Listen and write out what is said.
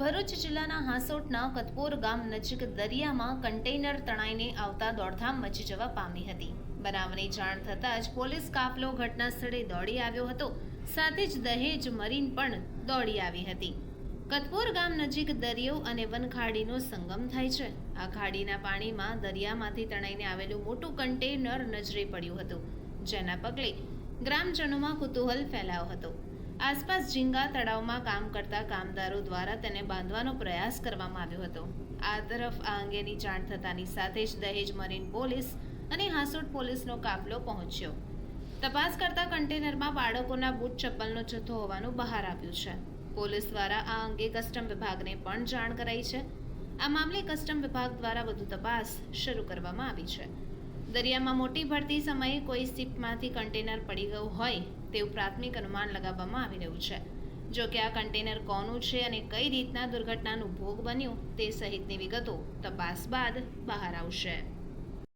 ભરૂચ જિલ્લાના હાંસોટના કતપોર ગામ નજીક દરિયામાં કન્ટેનર તણાઈને આવતા દોડધામ મચી જવા પામી હતી. બનાવની જાણ થતાં જ પોલીસ કાફલો ઘટના સ્થળે દોડી આવ્યો હતો. સાથે જ દહેજ મરીન પણ દોડી આવી હતી. કતપોર ગામ નજીક દરિયો અને વનખાડીનો સંગમ થાય છે. આ ખાડીના પાણીમાં દરિયામાંથી તણાઈને આવેલું મોટું કન્ટેનર નજરે પડ્યું હતું, જેના પગલે ગ્રામજનોમાં કુતૂહલ ફેલાયો હતો. આસપાસ ઝીંગા તળાવમાં કામ કરતા કામદારો દ્વારા તેને બાંધવાનો પ્રયાસ કરવામાં આવ્યો હતો. આ તરફ આ અંગેની જાણ થતાની સાથે જ દહેજ મરીન પોલીસ અને હાંસોટ પોલીસનો કાફલો પહોંચ્યો. તપાસ કરતા કન્ટેનરમાં બાળકોના બૂટ ચપ્પલનો જથ્થો હોવાનું બહાર આવ્યું છે. પોલીસ દ્વારા આ અંગે કસ્ટમ વિભાગને પણ જાણ કરાઈ છે. આ મામલે કસ્ટમ વિભાગ દ્વારા વધુ તપાસ શરૂ કરવામાં આવી છે. દરિયામાં મોટી ભરતી સમયે કોઈ સ્ટીપમાંથી કન્ટેનર પડી ગયું હોય તેવું પ્રાથમિક અનુમાન લગાવવામાં આવી રહ્યું છે. જો કે આ કન્ટેનર કોનું છે અને કઈ રીતના દુર્ઘટનાનું ભોગ બન્યું તે સહિતની વિગતો તપાસ બાદ બહાર આવશે.